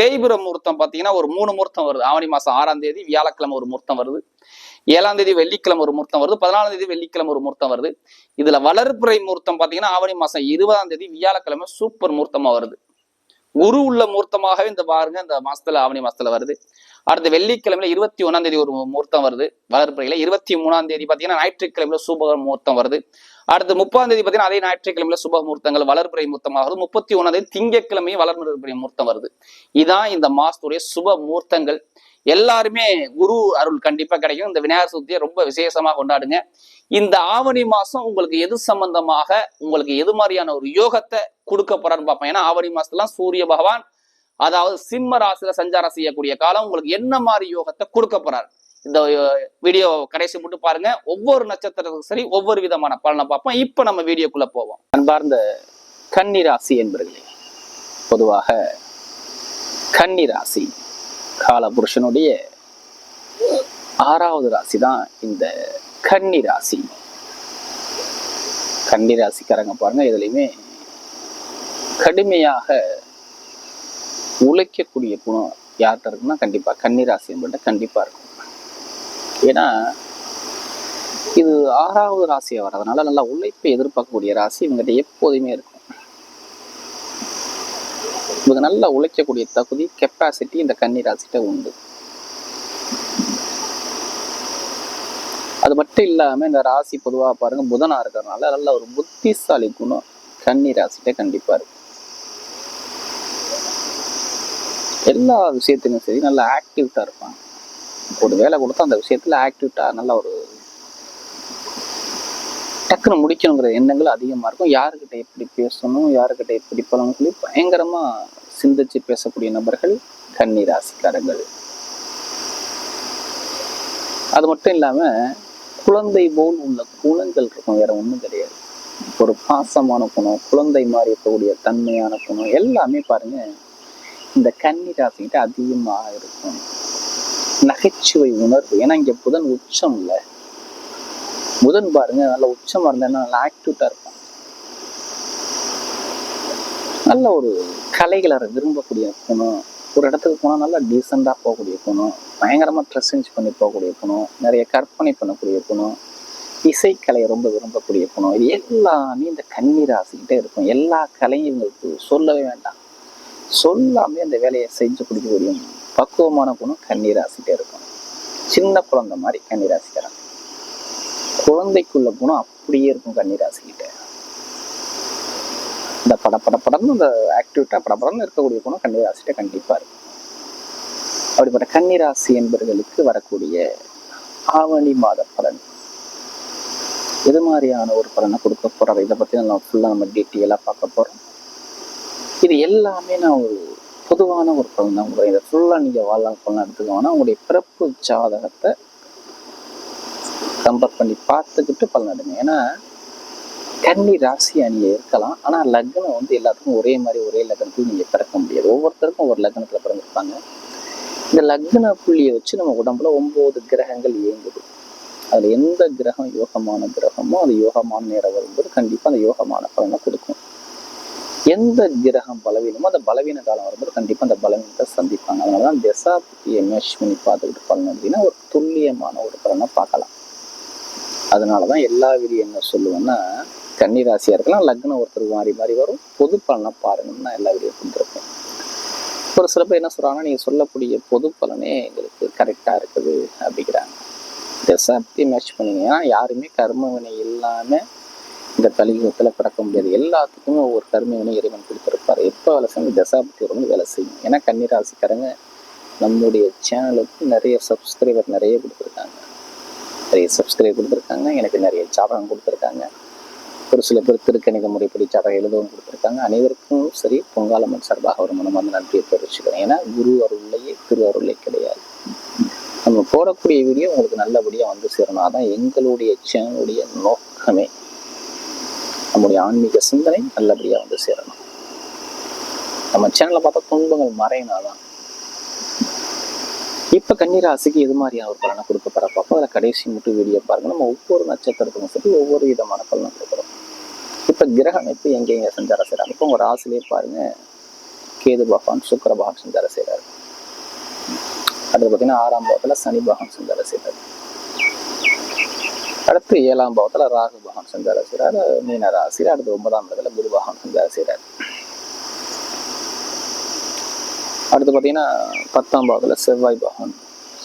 தேய்பிர முகூர்த்தம் பாத்தீங்கன்னா ஒரு மூணு முகூர்த்தம் வருது. ஆவணி மாசம் ஆறாம் தேதி வியாழக்கிழமை ஒரு முகூர்த்தம் வருது. ஏழாம் தேதி வெள்ளிக்கிழமை ஒரு முகூர்த்தம் வருது. பதினாலாம் தேதி வெள்ளிக்கிழமை ஒரு முகூர்த்தம் வருது. இதுல வளர்ப்புறை முகூர்த்தம் பாத்தீங்கன்னா ஆவணி மாசம் இருபதாம் தேதி வியாழக்கிழமை சூப்பர் முகூர்த்தமா வருது. குரு உள்ள முகூர்த்தமாகவே இந்த பாருங்க இந்த மாசத்துல ஆவணி மாசத்துல வருது. அடுத்த வெள்ளிக்கிழமையில இருபத்தி ஒண்ணாம் தேதி ஒரு முகூர்த்தம் வருது. வளர்ப்புறையில இருபத்தி மூணாம் தேதி பாத்தீங்கன்னா ஞாயிற்றுக்கிழமையில சுப முகூர்த்தம் வருது. அடுத்து முப்பதாம் தேதி பாத்தீங்கன்னா அதே ஞாயிற்றுக்கிழமையில சுப முகூர்த்தங்கள் வளர்ப்புறை முகூர்த்தமாக முப்பத்தி ஒண்ணாம் தேதி திங்கக்கிழமை வளர்பிறை முகூர்த்தம் வருது. இதான் இந்த மாசத்துடைய சுப முகூர்த்தங்கள் எல்லாருமே குரு அருள் கண்டிப்பா கிடைக்கும். இந்த விநாயகர் சதுர்த்தியை ரொம்ப விசேஷமா கொண்டாடுங்க. இந்த ஆவணி மாசம் உங்களுக்கு எது சம்பந்தமாக உங்களுக்கு எது மாதிரியான ஒரு யோகத்தை கொடுக்க போறான்னு பார்ப்போம். ஏன்னா ஆவணி மாசத்துலாம் சூரிய பகவான் அதாவது சிம்ம ராசியில சஞ்சாரம் செய்யக்கூடிய காலம் உங்களுக்கு என்ன மாதிரி யோகத்தை கொடுக்க போறாரு? இந்த வீடியோ கடைசி மட்டும் பாருங்க. ஒவ்வொரு நட்சத்திரத்துக்கும் சரி ஒவ்வொரு விதமான பலனை பார்ப்போம். இப்ப நம்ம வீடியோக்குள்ள போவோம். அன்பார்ந்த கன்னிராசி என்பர்களே பொதுவாக கன்னிராசி கால புருஷனுடைய ஆறாவது ராசி தான் இந்த கன்னி ராசி பாருங்க இதுலையுமே கடுமையாக உழைக்கக்கூடிய குணம் யார்கிட்ட இருக்குன்னா கண்டிப்பா கன்னிராசி என்பது கண்டிப்பா இருக்கும். ஏன்னா இது ஆறாவது ராசியா வர்றதுனால நல்லா உழைப்பை எதிர்பார்க்கக்கூடிய ராசி இவங்ககிட்ட எப்போதுமே இருக்கும். இவங்க நல்லா உழைக்கக்கூடிய தகுதி கெப்பாசிட்டி இந்த கன்னி ராசிகிட்ட உண்டு. அது மட்டும் இல்லாமல் இந்த ராசி பொதுவாக பாருங்க புதனா இருக்கிறதுனால நல்ல ஒரு புத்திசாலி குணம் கன்னி ராசிகிட்ட கண்டிப்பாக இருக்கும் எல்லா விஷயத்திலும் சரி நல்லா ஆக்டிவிட்டாக இருப்பாங்க. ஒரு வேலை கொடுத்தா அந்த விஷயத்துல ஆக்டிவிட்டாக நல்ல ஒரு டக்குன்னு முடிக்கணுங்கிற எண்ணங்கள் அதிகமா இருக்கும். யாருக்கிட்ட எப்படி பேசணும் யாருக்கிட்ட எப்படி பழகணும் சொல்லி பயங்கரமா சிந்திச்சு பேசக்கூடிய நபர்கள் கன்னி ராசிக்காரர்கள் அது மட்டும் இல்லாம குழந்தை போல் உள்ள குணங்கள் இருக்கும். வேற ஒண்ணும் கிடையாது. ஒரு பாசமான குணம் குழந்தை மாதிரி இருக்கக்கூடிய தன்மையான குணம் எல்லாமே பாருங்க இந்த கன்னி ராசிக்கிட்ட அதிகமாக இருக்கும். நகைச்சுவை உணர்வு. ஏன்னா இங்க புதன் உச்சம் இல்லை. புதன் பாருங்க நல்ல உச்சமா இருந்தா நல்லா ஆக்டிவிட்டா இருப்பான். நல்ல ஒரு கலைகளை விரும்பக்கூடிய குணம். ஒரு இடத்துக்கு போனா நல்லா டீசெண்டாக போகக்கூடிய குணம். பயங்கரமா ட்ரெஸ் சேஞ்ச் பண்ணி போகக்கூடிய குணம். நிறைய கற்பனை பண்ணக்கூடிய குணம். இசைக்கலையை ரொம்ப விரும்பக்கூடிய குணம். இது எல்லாமே இந்த கன்னி ராசிக்கிட்டே இருக்கும். எல்லா கலையும் இவங்களுக்கு சொல்லவே வேண்டாம். சொல்லாமே அந்த வேலையை செஞ்சு பிடிக்கக்கூடிய பக்குவமான குணம் கண்ணீர் ராசிக்கிட்டே இருக்கும். சின்ன குழந்தை மாதிரி கண்ணீர் ராசிக்காரன் குழந்தைக்குள்ள குணம் அப்படியே இருக்கும் கண்ணீர் ராசிக்கிட்ட இந்த பட பட படம்னு இந்த ஆக்டிவிட்டா பட படம்னு இருக்கக்கூடிய குணம் கண்ணீர் ராசிகிட்ட கண்டிப்பா இருக்கும். அப்படிப்பட்ட கன்னி ராசி என்பவர்களுக்கு வரக்கூடிய ஆவணி மாத பலன். எது மாதிரியான ஒரு பலனை கொடுக்க போறாரு? இதை பத்தி நம்ம ஃபுல்லா நம்ம டீட்டெயிலாக பார்க்க போறோம். இது எல்லாமே நான் ஒரு பொதுவான ஒரு பலன் தான் கொடுக்குறேன் இதை ஃபுல்லாக நீங்கள் வாழலாம் பலன் எடுத்துக்கோங்கன்னா உங்களுடைய பிறப்பு ஜாதகத்தை கம்பேர் பண்ணி பார்த்துக்கிட்டு பலன் எடுங்க. ஏன்னா கன்னி ராசி அணியை இருக்கலாம். ஆனால் லக்னம் வந்து எல்லாத்துக்கும் ஒரே மாதிரி ஒரே லக்னத்தில் நீங்கள் பிறக்க முடியாது. ஒவ்வொருத்தருக்கும் ஒரு லக்னத்தில் பிறந்திருப்பாங்க. இந்த லக்ன புள்ளியை வச்சு நம்ம உடம்புல ஒம்பது கிரகங்கள் இயங்குது. அதில் எந்த கிரகம் யோகமான கிரகமோ அது யோகமான நேரம் வரும்போது கண்டிப்பாக அந்த யோகமான பலனை கொடுக்கும். எந்த கிரகம் பலவீனமோ அந்த பலவீன காலம் வரும்போது கண்டிப்பாக அந்த பலவீனத்தை சந்திப்பாங்க. அதனாலதான் தான் புத்தியை மேஷ் பண்ணி பார்த்துக்கிட்டு பலன் அப்படின்னா ஒரு துல்லியமான ஒரு பலனை பார்க்கலாம். அதனால தான் எல்லா விதியும் என்ன சொல்லுவேன்னா கன்னிராசியாக இருக்கலாம் லக்னம் ஒருத்தர் மாறி மாறி வரும். பொது பலனை பாருங்கன்னு நான் எல்லா விதியும் கொடுத்துருப்பேன். ஒரு சில பேர் என்ன சொல்கிறாங்கன்னா நீங்கள் சொல்லக்கூடிய பொது பலனே எங்களுக்கு கரெக்டாக இருக்குது அப்படிங்கிறாங்க. தசாப்தி மேட்ச் பண்ணிங்கன்னா யாருமே கர்ம வினை இல்லாமல் இந்த கலியுகத்தில் பிறக்க முடியாது. எல்லாத்துக்குமே ஒவ்வொரு கர்ம இறைவன் கொடுத்துருப்பாரு. எப்போ வேலை செய்யும் தசாப்தி வந்து வேலை செய்யும். ஏன்னா கன்னிராசிக்காரங்க நம்முடைய சேனலுக்கு நிறைய சப்ஸ்கிரைபர் நிறைய கொடுத்துருக்காங்க. நிறைய சப்ஸ்கிரைப் கொடுத்துருக்காங்க. எனக்கு நிறைய ஜாதகம் கொடுத்துருக்காங்க. ஒரு சில பேர் திருக்கணித முறைப்படி ஜாதகம் எழுதவும் கொடுத்துருக்காங்க. அனைவருக்கும் சரி பொங்காலம்மன் சார்பாக ஒரு மனமார்ந்த நன்றியை தெரிவிச்சுக்கிறேன். ஏன்னா குரு அருளையே திரு அருளே கிடையாது. நம்ம போடக்கூடிய வீடியோ உங்களுக்கு நல்லபடியாக வந்து சேரணும். அதான் எங்களுடைய சேனலுடைய நோக்கமே. நம்முடைய ஆன்மீக சிந்தனை நல்லபடியாக வந்து சேரணும். நம்ம சேனலில் பார்த்தா துன்பங்கள் மறையினாதான். இப்ப கன்னிராசிக்கு எது மாதிரியான ஒரு பலனை கொடுக்க போற பார்ப்போம் அதில் கடைசி மட்டும் வீடியோ பாருங்க. நம்ம ஒவ்வொரு நட்சத்திரத்துக்கும் சரி ஒவ்வொரு விதமான பலனை கொடுக்குறோம். இப்ப கிரக அமைப்பு எங்கெங்க செஞ்சார செய்கிறாங்க இப்போ உங்க ராசிலே பாருங்க. கேது பகவான் சுக்கர பகவான் செஞ்சார செய்யறாரு அடுத்து பார்த்தீங்கன்னா ஆறாம் பாகத்தில் சனி பகவான் செஞ்சார செய்யறாரு அடுத்து ஏழாம் பாவத்தில் ராகு பகவான் சஞ்சாரம் செய்கிறார் மீன ராசியில் அடுத்து ஒன்பதாம் இடத்துல குரு பகவான் சஞ்சாரம் செய்கிறார் அடுத்து பார்த்தீங்கன்னா பத்தாம் பாவத்தில் செவ்வாய் பகவான்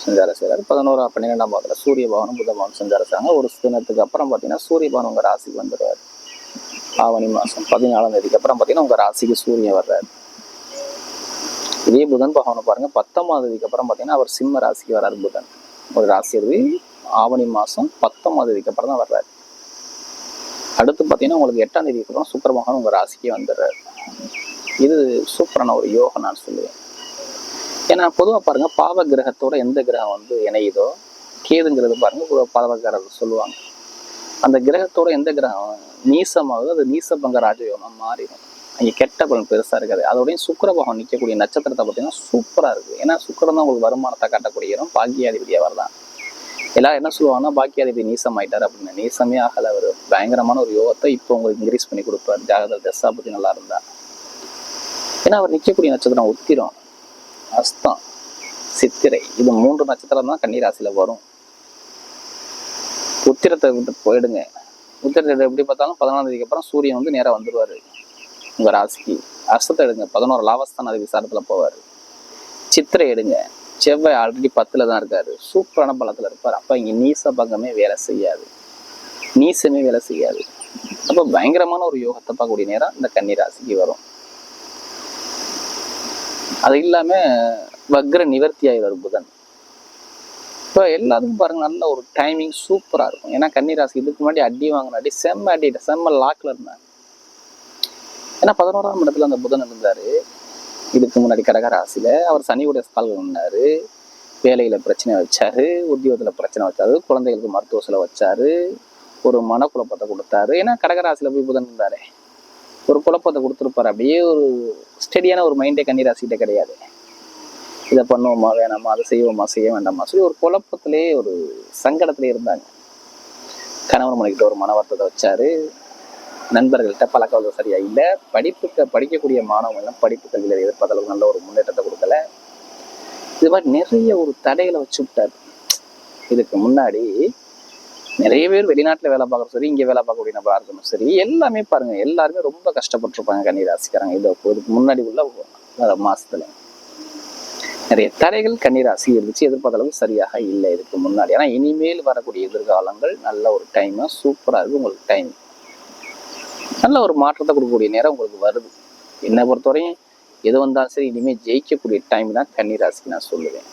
சஞ்சாரம் செய்கிறார் பதினோரா பன்னிரெண்டாம் பாவத்தில் சூரிய பகவானும் புத பகவான் சஞ்சாரம் செய்கிறாங்க ஒரு தினத்துக்கு அப்புறம் பார்த்தீங்கன்னா சூரிய உங்கள் ராசிக்கு வந்துடுவார். ஆவணி மாதம் பதினாலாம் தேதிக்கு அப்புறம் பார்த்தீங்கன்னா உங்கள் ராசிக்கு சூரியன் வர்றாரு. இதே புதன் பகவானை பாருங்கள் பத்தாம் தேதிக்கு அப்புறம் பார்த்தீங்கன்னா அவர் சிம்ம ராசிக்கு வர்றார் புதன். ஒரு ராசி ஆவணி மாதம் பத்தொன்பதாம் தேதிக்கு அப்புறம் தான் வர்றாரு. அடுத்து பார்த்தீங்கன்னா உங்களுக்கு எட்டாம் தேதிக்கு அப்புறம் சுக்கிர பகவான் உங்கள் ராசிக்கே வந்துடுறாரு. இது சூப்பரான ஒரு யோகம் நான் சொல்லுவேன். ஏன்னா பொதுவாக பாருங்க பாவ கிரகத்தோட எந்த கிரகம் வந்து இணையுதோ கேதுங்கிறது பாருங்க ஒரு சொல்லுவாங்க. அந்த கிரகத்தோட எந்த கிரகம் நீசமாகுது அது நீசபங்க ராஜயோகமாக மாறிடும். அங்கே கெட்ட பலன் பெருசா இருக்காது. அதோடய சுக்கிர பகவான் நிற்கக்கூடிய நட்சத்திரத்தை பார்த்தீங்கன்னா சூப்பரா இருக்குது ஏன்னா சுக்கரம் தான் உங்களுக்கு வருமானத்தை காட்டக்கூடிய இடம் பாக்கியாதிபதியாக வரலாம் எல்லாரும் என்ன சொல்லுவாங்கன்னா பாக்கியாதிபதி நீசம் ஆயிட்டார் அப்படின்னு. நீசமே ஆகல அவர். பயங்கரமான ஒரு யோகத்தை இப்போ உங்களுக்கு இன்க்ரீஸ் பண்ணி கொடுப்பாரு. ஜாகதல் தசா பத்தி நல்லா இருந்தா. ஏன்னா அவர் நிற்கக்கூடிய நட்சத்திரம் உத்திரம் அஸ்தம் சித்திரை. இது மூன்று நட்சத்திரம் தான் கன்னிராசியில் வரும். உத்திரத்தை விட்டு போயிடுங்க. உத்திரத்தை எப்படி பார்த்தாலும் பதினாலாம் தேதிக்கு அப்புறம் சூரியன் வந்து நேரா வந்துருவாரு. உங்க ராசிக்கு. அஸ்தத்தை எடுங்க. பதினோரு லாபஸ்தான விசாரத்துல போவாரு. சித்திரை எடுங்க. செவ்வாய் ஆல்ரெடி பத்தில் தான் இருக்காரு. சூப்பரான பலத்தில் இருப்பார். அப்ப இங்க நீச பங்கமே வேலை செய்யாது. நீசமே வேலை செய்யாது. அப்போ பயங்கரமான ஒரு யோகத்தை பார்க்கக்கூடிய நேரம் இந்த கன்னி ராசிக்கு வரும். அது இல்லாம வக்ர நிவர்த்தி ஆயிடுவார் புதன். இப்போ எல்லாத்துக்கும் பாருங்க நல்ல ஒரு டைமிங் சூப்பரா இருக்கும். ஏன்னா கன்னிராசி இதுக்கு முன்னாடி அடி வாங்கின அடி செம்ம அடி செம்ம லாக்கில் இருந்தாங்க ஏன்னா பதினோராம் இடத்துல அந்த புதன் இருந்தாரு. இதுக்கு முன்னாடி கடகராசியில் அவர் சனியுடைய கால்கள் நின்னாரு வேலையில் பிரச்சனை வச்சார் உத்தியோகத்தில் பிரச்சனை வச்சாரு குழந்தைகளுக்கு மருத்துவ செலவு வச்சார் ஒரு மனக்குழப்பத்தை கொடுத்தாரு. ஏன்னா கடகராசியில் போய் புதன் இருந்தாரே. ஒரு குழப்பத்தை கொடுத்துருப்பாரு. அப்படியே ஒரு ஸ்டெடியான ஒரு மைண்டே கன்னிராசிகிட்ட கிடையாது. இதை பண்ணுவோமா வேணாமா அதை செய்வோமா செய்ய வேண்டாமா சொல்லி ஒரு குழப்பத்திலே ஒரு சங்கடத்திலே இருந்தாங்க. கணவன் மனைக்கிட்ட ஒரு மன வருத்தத்தை வச்சாரு. நண்பர்கள்ட்ட பழக்கம் சரியா இல்லை? படிப்புக்கு படிக்கக்கூடிய மாணவங்கள்லாம் படிப்பு கல்வியில் எதிர்பார்த்த அளவுக்கு நல்ல ஒரு முன்னேற்றத்தை கொடுக்கல. இது மாதிரி நிறைய ஒரு தடைகளை வச்சு விட்டார். இதுக்கு முன்னாடி நிறைய பேர் வெளிநாட்டில் வேலை பார்க்குற சரி இங்கே வேலை பார்க்கக்கூடிய நபராக இருக்கணும் சரி எல்லாமே பாருங்க எல்லாருமே ரொம்ப கஷ்டப்பட்டிருப்பாங்க கண்ணீர் ராசிக்காரங்க இது இதுக்கு முன்னாடி உள்ள மாதத்தில் மாசத்துல. நிறைய தடைகள் கன்னிராசி இருந்துச்சு எதிர்பார்த்த அளவுக்கு சரியாக இல்லை இதுக்கு முன்னாடி. ஆனால் இனிமேல் வரக்கூடிய எதிர்காலங்கள் நல்ல ஒரு டைமாக சூப்பராக இருக்குது உங்களுக்கு டைம் நல்ல ஒரு மாற்றத்தை கொடுக்கக்கூடிய நேரம் உங்களுக்கு வருது. என்னை பொறுத்தவரையும் எது வந்தாலும் சரி இனிமேல் ஜெயிக்கக்கூடிய டைம் தான் கன்னிராசிக்கு நான் சொல்லுவேன்.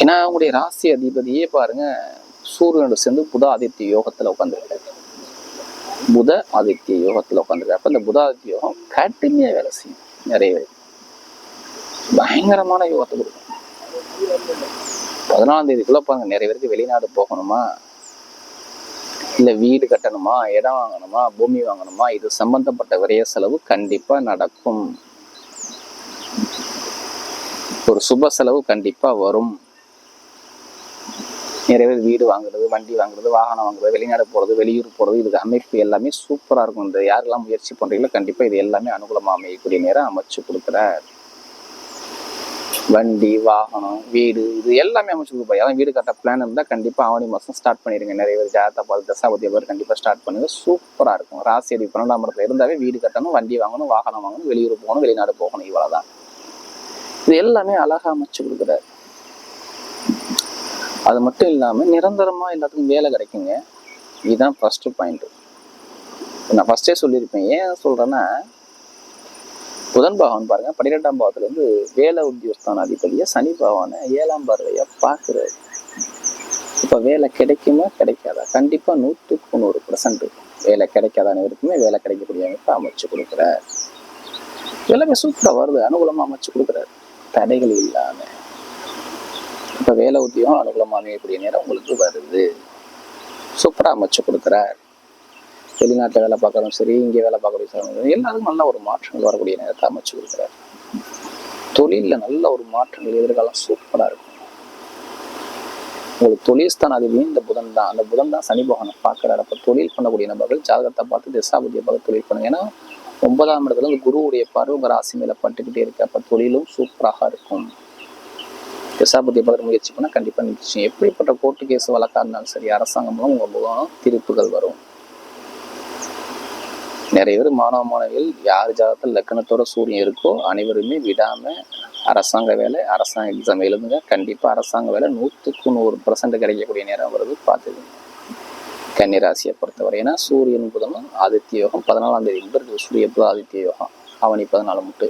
ஏன்னா அவங்களுடைய ராசி அதிபதியே பாருங்க சூரியனோட சேர்ந்து புத ஆதித்ய யோகத்தில் உட்காந்துருக்காரு புத ஆதித்ய யோகத்தில் உட்காந்துருக்காரு அப்போ இந்த புத ஆதித்ய யோகம் கடுமையாக வேலை செய்யும் நிறைய பயங்கரமான யோகத்தை கொடுக்கும். பதினாலாம் தேதிக்குள்ள பாருங்க நிறைய பேருக்கு வெளிநாடு போகணுமா? இல்லை வீடு கட்டணுமா இடம் வாங்கணுமா பூமி வாங்கணுமா இது சம்பந்தப்பட்ட விரைய செலவு கண்டிப்பாக நடக்கும். ஒரு சுப செலவு கண்டிப்பாக வரும். நிறைய பேர் வீடு வாங்குறது வண்டி வாங்குறது வாகனம் வாங்குறது வெளிநாடு போகிறது வெளியூர் போகிறது இதுக்கு அமைப்பு எல்லாமே சூப்பராக இருக்கும். இந்த யாரெல்லாம் முயற்சி பண்ணுறீங்களோ கண்டிப்பாக இது எல்லாமே அனுகூலமாக அமையக்கூடிய நேரம் அமைச்சு கொடுக்குறார். வண்டி வாகனம் வீடு இது எல்லாமே அமைச்சு கொடுப்பா அதான் வீடு கட்ட பிளான் இருந்தால் கண்டிப்பாக ஆவணி மாதம் ஸ்டார்ட் பண்ணிடுங்க. நிறைய பேர் ஜாதகத்தை பார்த்து தசாபதி பேர் கண்டிப்பாக ஸ்டார்ட் பண்ணுங்க. சூப்பராக இருக்கும். ராசி அடி பன்னெண்டாம் இடத்துல இருந்தாவே வீடு கட்டணும் வண்டி வாங்கணும் வாகனம் வாங்கணும் வெளியூர் போகணும் வெளிநாடு போகணும். இவ்வளவுதான். இது எல்லாமே அழகாக அமைச்சு கொடுக்குறாரு. அது மட்டும் இல்லாமல் நிரந்தரமாக எல்லாத்துக்கும் வேலை கிடைக்குங்க. இதுதான் ஃபர்ஸ்ட் பாயிண்ட் நான் ஃபர்ஸ்டே சொல்லியிருப்பேன். ஏன் சொல்கிறேன்னா புதன் பகவான் பாருங்க பன்னிரெண்டாம் பாவத்துல வந்து வேலை உத்தியோகஸ்தான அதிபதியை சனி பகவானை ஏழாம் பார்வையா பார்க்குறாரு. இப்ப வேலை கிடைக்குமா கிடைக்காதா? கண்டிப்பா நூற்றுக்கு நூறு பர்சன்ட் வேலை கிடைக்காத அனைவருக்குமே வேலை கிடைக்கக்கூடிய அமைப்பு அமைச்சு கொடுக்குறார். எல்லாமே சூப்பரா வருது அனுகூலமா அமைச்சு கொடுக்குறாரு. தடைகள் இல்லாம. இப்ப வேலை உத்தியோகம் அனுகூலமா அமையக்கூடிய நேரம் உங்களுக்கு வருது. சூப்பரா அமைச்சு கொடுக்குறார். வெளிநாட்டில் வேலை பார்க்கறதும் சரி இங்கே வேலை பார்க்கக்கூடிய சரி எல்லாருக்கும் நல்ல ஒரு மாற்றங்கள் வரக்கூடிய நேரத்தை அமைச்சு கொடுக்குறாரு. தொழிலில் நல்ல ஒரு மாற்றங்கள் எதிர்காலம் சூப்பராக இருக்கும். உங்களுக்கு தொழில்ஸ்தான் அதிபதியும் இந்த புதன் தான். அந்த புதன் தான் சனி பகவானை பார்க்குறாரு. அப்போ தொழில் பண்ணக்கூடிய நபர்கள் ஜாதகத்தை பார்த்து திசாபதியை பார்த்து தொழில் பண்ணுங்க. ஏன்னா ஒன்பதாம் இடத்துல வந்து குருவுடைய பார்வை உங்கள் ராசி மேலே பட்டுக்கிட்டே இருக்கு. அப்போ தொழிலும் சூப்பராக இருக்கும். திசாபதியை பார்த்து முயற்சி பண்ணால் கண்டிப்பாக நிச்சயம். எப்படிப்பட்ட கோர்ட்டு கேஸ் வழக்கா இருந்தாலும் சரி அரசாங்கம் மூலம் உங்கள் முகம் தீர்ப்புகள் வரும். நிறைய பேர் மாணவ மாணவிகள் யார் ஜாதகத்தில் லக்கணத்தோட சூரியன் இருக்கோ அனைவருமே விடாமல் அரசாங்க வேலை அரசாங்க எக்ஸாம் எழுதுங்க. கண்டிப்பாக அரசாங்க வேலை நூற்றுக்கு நூறு பர்சன்ட் கிடைக்கக்கூடிய நேரம் வருது பார்த்துக்குங்க கன்னிராசியை பொறுத்தவரை. ஏன்னா சூரியன் புதனும் ஆதித்ய யோகம் பதினாலாம் தேதி. முதல் சூரிய புதன் ஆதித்ய யோகம். அவனி பதினாலு முட்டு.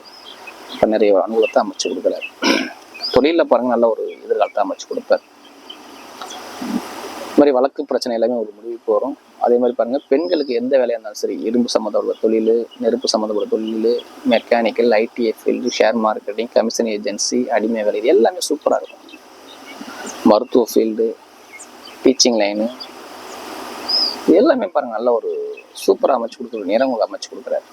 இப்போ நிறைய அனுகூலத்தை அமைச்சு கொடுக்குறாரு. தொழிலில் பாருங்க நல்ல ஒரு எதிர்காலத்தை அமைச்சு கொடுப்பார். இது மாதிரி வழக்கு பிரச்சனை எல்லாமே ஒரு முடிவுக்கு வரும். அதே மாதிரி பாருங்க பெண்களுக்கு எந்த வேலையாக இருந்தாலும் சரி இரும்பு சம்மந்தப்பட்ட தொழில் நெருப்பு சம்மந்தப்பட்ட தொழில் mechanical ITI field share marketing commission agency அடிமை வேலை இது எல்லாமே சூப்பராக இருக்கும். மருத்துவ ஃபீல்டு டீச்சிங் லைனு இது எல்லாமே பாருங்க நல்ல ஒரு சூப்பராக அமைச்சு கொடுக்குற நேரம் உங்களுக்கு அமைச்சு கொடுக்குறாரு.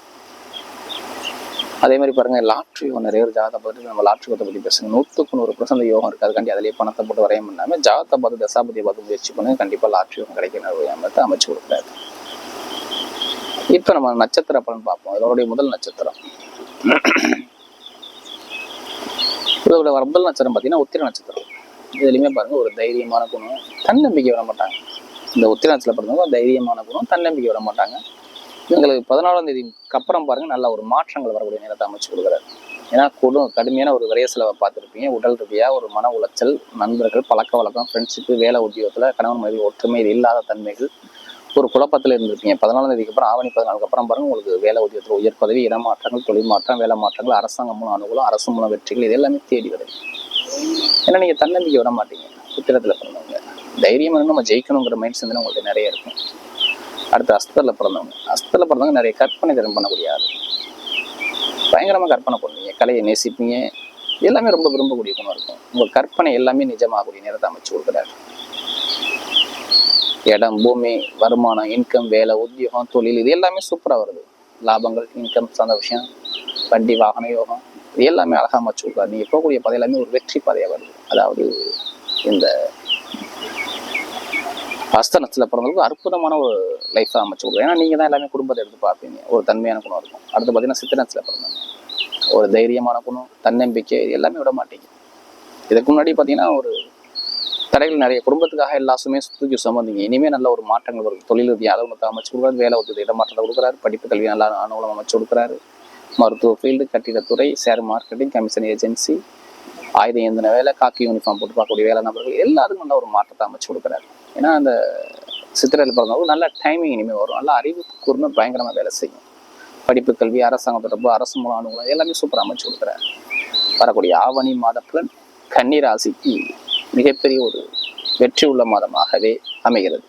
அதே மாதிரி பாருங்க லாட்ரி நிறைய ஒரு ஜாதகத்தை பார்த்து நம்ம லாட்ரி பத்தை பற்றி பேசுங்க. நூற்றுக்கு நூறு பர்சன்ட் யோகம் இருக்குது. அதுக்காண்டி அதிலேயே பணத்தை போட்டு வரையும் பண்ணாமல் ஜாதகத்தை பார்த்து தசாபதியை பார்த்து முயற்சி பண்ணுங்க. கண்டிப்பாக லாட்ரி யோகம் கிடைக்கிற அமைத்து அமைச்சு கொடுக்குறாரு. இப்போ நம்ம நட்சத்திர பலன் பார்ப்போம். இதோடைய முதல் நட்சத்திரம். இதோட முதல் நட்சத்திரம் பார்த்தீங்கன்னா உத்திர நட்சத்திரம். இதுலையுமே பாருங்க ஒரு தைரியமான குணம் தன்னம்பிக்கை விட மாட்டாங்க. இந்த உத்திர நட்சத்திரம் பிறந்தவங்க தைரியமான குணம் தன்னம்பிக்கை விட மாட்டாங்க. எங்களுக்கு பதினாலாம் தேதிக்கு அப்புறம் பாருங்க நல்ல ஒரு மாற்றங்கள் வரக்கூடிய நேரத்தை அமைச்சு கொடுக்குறாரு. ஏன்னா கொடும் கடுமையான ஒரு விரைய செலவை பார்த்துருப்பீங்க. உடல் ரீதியாக ஒரு மன உளைச்சல் நண்பர்கள் பழக்க வழக்கம் ஃப்ரெண்ட்ஷிப்பு வேலை உத்தியோகத்தில் கணவன் மனைவி ஒற்றுமை இது இல்லாத தன்மைகள் ஒரு குழப்பத்தில் இருந்திருப்பீங்க. பதினாலாம் தேதிக்கு அப்புறம் ஆவணி பதினாலுக்கு அப்புறம் பாருங்க உங்களுக்கு வேலை உத்தியோகத்தில் உயர் பதவி இடமாற்றங்கள் தொழில் மாற்றம் வேலை மாற்றங்கள் அரசாங்கம் மூலம் அனுகூலம் அரசு மூலம் வெற்றிகள் இது எல்லாமே தேடி வருது ஏன்னா நீங்கள் தன்னம்பிக்கை விட மாட்டீங்க. உத்திரத்துல பிறந்தவங்க தைரியம் வந்து நம்ம ஜெயிக்கணுங்கிற மைண்ட் சிந்தனை உங்கள்கிட்ட நிறைய இருக்கும். அடுத்து அஸ்தத்தில் பிறந்தவங்க. அஸ்தத்தில் பிறந்தவங்க நிறைய கற்பனை திறன் பண்ணக்கூடிய ஆள். கற்பனை பண்ணுவீங்க கலையை நேசிப்பீங்க. எல்லாமே ரொம்ப விரும்பக்கூடிய குணம் இருக்கும். உங்கள் கற்பனை எல்லாமே நிஜமாகக்கூடிய நேரத்தை அமைச்சு கொடுக்குறாரு. இடம் பூமி வருமானம் இன்கம் வேலை உத்தியோகம் தொழில் இது எல்லாமே சூப்பராக வருது. லாபங்கள் இன்கம் சார்ந்த விஷயம் வண்டி வாகன யோகம் இது எல்லாமே அழகாக அமைச்சு கொடுக்குறாரு. நீங்கள் போகக்கூடிய பாதை எல்லாமே ஒரு வெற்றி பாதையாக வருது. அதாவது இந்த அஸ்தனத்தில் பிறந்தவங்களுக்கு அற்புதமான ஒரு லைஃப்பாக அமைச்சு கொடுக்குறோம் ஏன்னா நீங்கள் தான் எல்லாமே குடும்பத்தை எடுத்து பார்ப்பீங்க. ஒரு தன்மையான குணம் இருக்கும். அடுத்து பார்த்தீங்கன்னா சித்த நட்சத்திர பிறந்தவங்க. ஒரு தைரியமான குணம் தன்னம்பிக்கை இது எல்லாமே விட மாட்டீங்க இதுக்கு முன்னாடி பார்த்தீங்கன்னா ஒரு தடைகள் நிறைய. குடும்பத்துக்காக எல்லா சுமே தூக்கி சுமந்தீங்க. இனிமேல் நல்ல ஒரு மாற்றங்கள் வரும் தொழில் ரீதியாக அலுவலகத்தை அமைச்சு கொடுக்குறாரு. வேலை ஒத்து இடமாற்றத்தை கொடுக்குறாரு. படிப்பு கல்வி நல்லா அனுகூலம் அமைச்சு கொடுக்குறாரு. மருத்துவ ஃபீல்டு கட்டிடத்துறை ஷேர் மார்க்கெட்டிங் கமிஷன் ஏஜென்சி ஆயுத இயந்தின வேலை காக்கி யூனிஃபார்ம் போட்டு பார்க்கக்கூடிய வேலை நபர்கள் எல்லாத்துக்கும் நல்ல ஒரு மாற்றத்தை அமைச்சு கொடுக்குறாரு. ஏன்னா அந்த சித்திரையில் பிறந்தவங்க நல்ல டைமிங் இனிமேல் வரும். நல்ல அறிவு கூர்மை பயங்கரமாக வேலை செய்யும். படிப்பு கல்வி அரசாங்க தொடர்பு அரசு மூலம் அனுகூலம் எல்லாமே சூப்பராக அமைச்சு கொடுக்குறாரு. வரக்கூடிய ஆவணி மாதப்புலன் கன்னிராசிக்கு மிகப்பெரிய ஒரு வெற்றி உள்ள மாதமாகவே அமைகிறது.